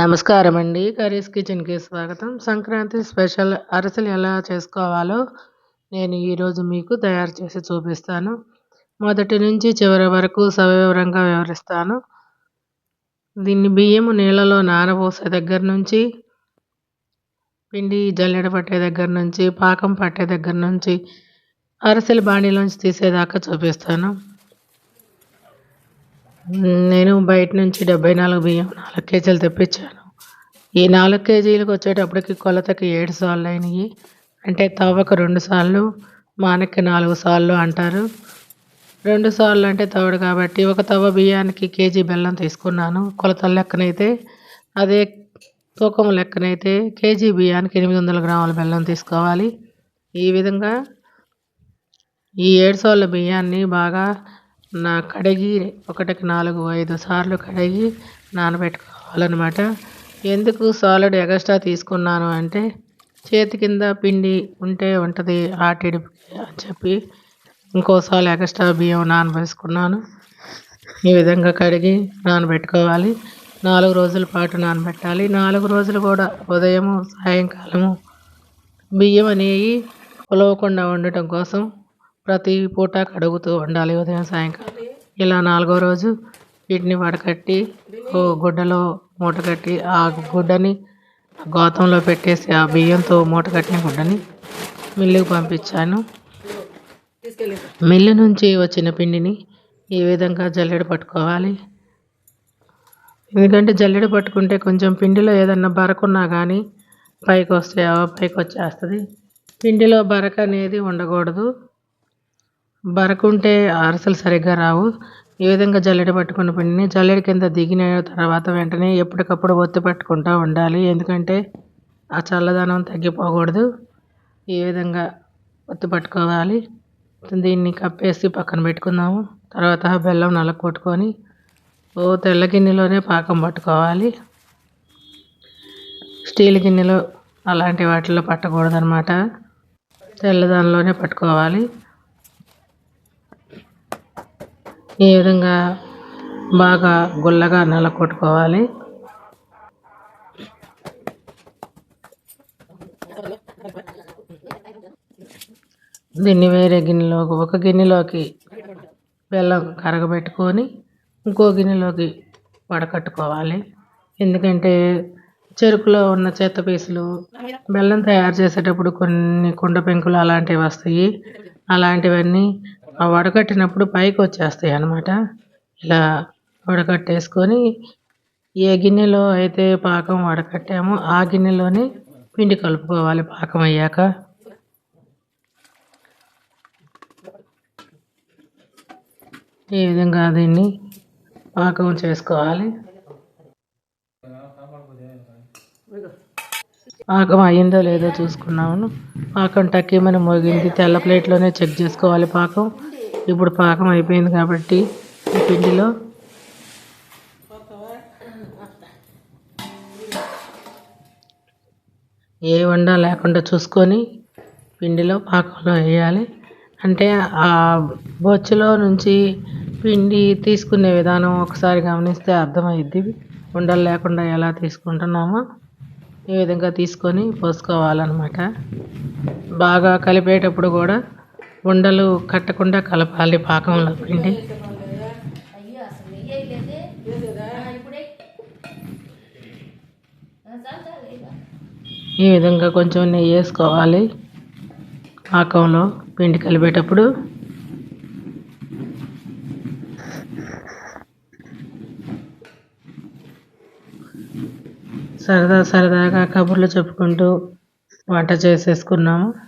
నమస్కారం అండి కర్రీస్ కిచెన్కి స్వాగతం. సంక్రాంతి స్పెషల్ అరిసెలు ఎలా చేసుకోవాలో నేను ఈరోజు మీకు తయారు చేసి చూపిస్తాను. మొదటి నుంచి చివరి వరకు సవివరంగా వివరిస్తాను. దీన్ని బియ్యము నీళ్ళలో నానబోసే దగ్గర నుంచి పిండి జల్లెడ పట్టే దగ్గర నుంచి పాకం పట్టే దగ్గర నుంచి అరసలు బాణీలోంచి తీసేదాకా చూపిస్తాను. నేను బయట నుంచి డెబ్బై నాలుగు బియ్యం నాలుగు కేజీలు తెప్పించాను. ఈ నాలుగు కేజీలకు వచ్చేటప్పటికి కొలతకి ఏడు సార్లు అయినాయి. అంటే తవ్వకు రెండు సార్లు మానకి నాలుగు సార్లు అంటారు. రెండు సార్లు అంటే తవుడు కాబట్టి ఒక తవ్వ బియ్యానికి కేజీ బెల్లం తీసుకున్నాను. కొలతల లెక్కనైతే అదే తూకం లెక్కనైతే కేజీ బియ్యానికి ఎనిమిది వందల గ్రాముల బెల్లం తీసుకోవాలి. ఈ విధంగా ఈ ఏడు సార్ల బియ్యాన్ని బాగా నా కడిగి ఒకటికి నాలుగు ఐదు సార్లు కడిగి నానబెట్టుకోవాలన్నమాట. ఎందుకు సాలిడ్ ఎగస్ట్రా తీసుకున్నాను అంటే చేతి కింద పిండి ఉంటే ఉంటుంది ఆటిడిపికి అని చెప్పి ఇంకోసారి ఎగస్ట్రా బియ్యం నానబేసుకున్నాను ఈ విధంగా కడిగి నానబెట్టుకోవాలి. నాలుగు రోజుల పాటు నానబెట్టాలి. నాలుగు రోజులు కూడా ఉదయము సాయంకాలము బియ్యం అనేవి పులవకుండా ఉండటం కోసం ప్రతి పూట కడుగుతూ ఉండాలి ఉదయం సాయంకాలం. ఇలా నాలుగో రోజు వీటిని వడకట్టి ఓ గుడ్డలో మూట కట్టి ఆ గుడ్డని గోతంలో పెట్టేసి ఆ బియ్యంతో మూట కట్టిన గుడ్డని మిల్లుకు పంపించాను. మిల్లు నుంచి వచ్చిన పిండిని ఈ విధంగా జల్లెడ పట్టుకోవాలి. ఎందుకంటే జల్లెడ పట్టుకుంటే కొంచెం పిండిలో ఏదన్నా బరకున్నా కానీ పైకి వస్తే పైకి వచ్చేస్తుంది పిండిలో బరక అనేది ఉండకూడదు. బరకుంటే అరసలు సరిగ్గా రావు. ఈ విధంగా జల్లెడ పట్టుకున్న పిండిని జల్లెడ కింద దిగిన తర్వాత వెంటనే ఎప్పటికప్పుడు ఒత్తి పట్టుకుంటూ ఉండాలి. ఎందుకంటే ఆ చల్లదనం తగ్గిపోకూడదు. ఈ విధంగా ఒత్తి పట్టుకోవాలి. దీన్ని కప్పేసి పక్కన పెట్టుకుందాము. తర్వాత బెల్లం నలకొట్టుకొని ఓ తెల్ల గిన్నెలోనే పాకం పట్టుకోవాలి. స్టీల్ గిన్నెలో అలాంటి వాటిలో పట్టకూడదు అనమాట తెల్లదానిలోనే పట్టుకోవాలి. ఈ విధంగా బాగా గుల్లగా నలకొట్టుకోవాలి. దీన్ని వేరే గిన్నెలోకి ఒక గిన్నెలోకి బెల్లం కరగబెట్టుకొని ఇంకో గిన్నెలోకి వడకట్టుకోవాలి. ఎందుకంటే చెరుకులో ఉన్న చెత్త పీసులు బెల్లం తయారు చేసేటప్పుడు కొన్ని కుండ పెంకులు అలాంటివి వస్తాయి. అలాంటివన్నీ ఆ వడకట్టినప్పుడు పైకి వచ్చేస్తాయి అన్నమాట. ఇలా వడకట్టేసుకొని ఏ గిన్నెలో అయితే పాకం వడకట్టామో ఆ గిన్నెలోనే పిండి కలుపుకోవాలి పాకం అయ్యాక. ఈ విధంగా దీన్ని పాకం చేసుకోవాలి. పాకం అయిందో లేదో చూసుకున్నాము పాకం టక్కిమని మోగింది. తెల్ల ప్లేట్లోనే చెక్ చేసుకోవాలి పాకం. ఇప్పుడు పాకం అయిపోయింది కాబట్టి ఈ పిండిలో ఏ వండ లేకుండా చూసుకొని పిండిలో పాకంలో వేయాలి. అంటే ఆ బొచ్చులో నుంచి పిండి తీసుకునే విధానం ఒకసారి గమనిస్తే అర్థమైద్ది. ఉండలు లేకుండా ఎలా తీసుకుంటున్నామో ఈ విధంగా తీసుకొని పోసుకోవాలన్నమాట. బాగా కలిపేటప్పుడు కూడా ఉండలు కట్టకుండా కలపాలి పాకంలో. పిండి ఈ విధంగా కొంచెం నెయ్యి వేసుకోవాలి పాకంలో. పిండి కలిపేటప్పుడు సరదా సరదాగా కబుర్లు చెప్పుకుంటూ వంట చేసేసుకున్నాము.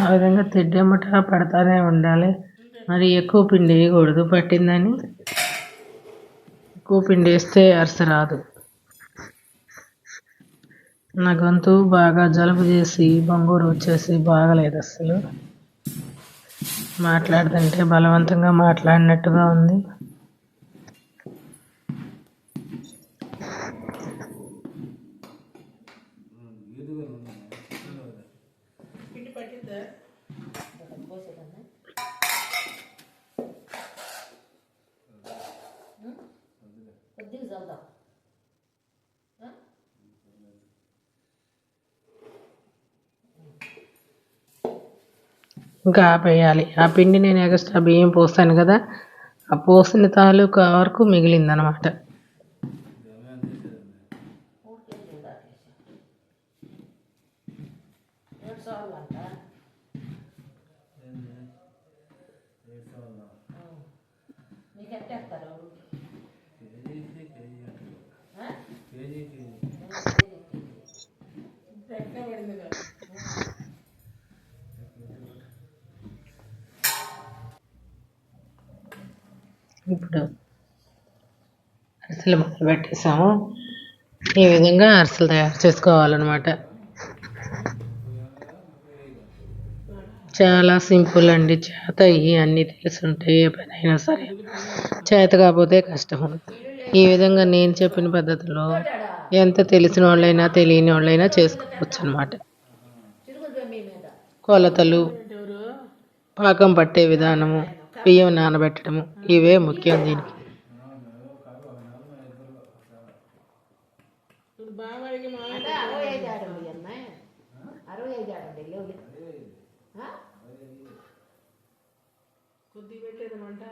ఆ విధంగా తెడ్డెమ్మట పడతానే ఉండాలి. మరి ఎక్కువ పిండి వేయకూడదు. పట్టిందని ఎక్కువ పిండి వేస్తే అరస రాదు. నా గొంతు బాగా జలుబు చేసి బొంగూరు వచ్చేసి బాగలేదు అసలు మాట్లాడుతుంటే బలవంతంగా మాట్లాడినట్టుగా ఉంది కొద్దిగా చల్దాం ఇంకా ఆపేయాలి. ఆ పిండి నేను ఎక్స్ట్రా బియ్యం పోస్తాను కదా ఆ పోసిన తాలూకా వరకు మిగిలిందనమాట మూడు కేజీలు దాటేసి ఏడు సార్లు అంట మీకు ఎట్టేస్తారు ఇప్పుడు అరిసెలు మొదలు పెట్టేసాము. ఈ విధంగా అరిసెలు తయారు చేసుకోవాలన్నమాట. చాలా సింపుల్ అండి. చేత ఇవి అన్నీ తెలుసుంటే ఏ పని అయినా సరే చేత కాకపోతే కష్టం. ఈ విధంగా నేను చెప్పిన పద్ధతిలో ఎంత తెలిసిన వాళ్ళైనా తెలియని వాళ్ళైనా చేసుకోవచ్చు అనమాట కొలతలు పాకం పట్టే విధానము బియ్యం నానబెట్టడము. ఇవే ముఖ్యం దీనికి. కొద్దిగా పెట్టేదమంట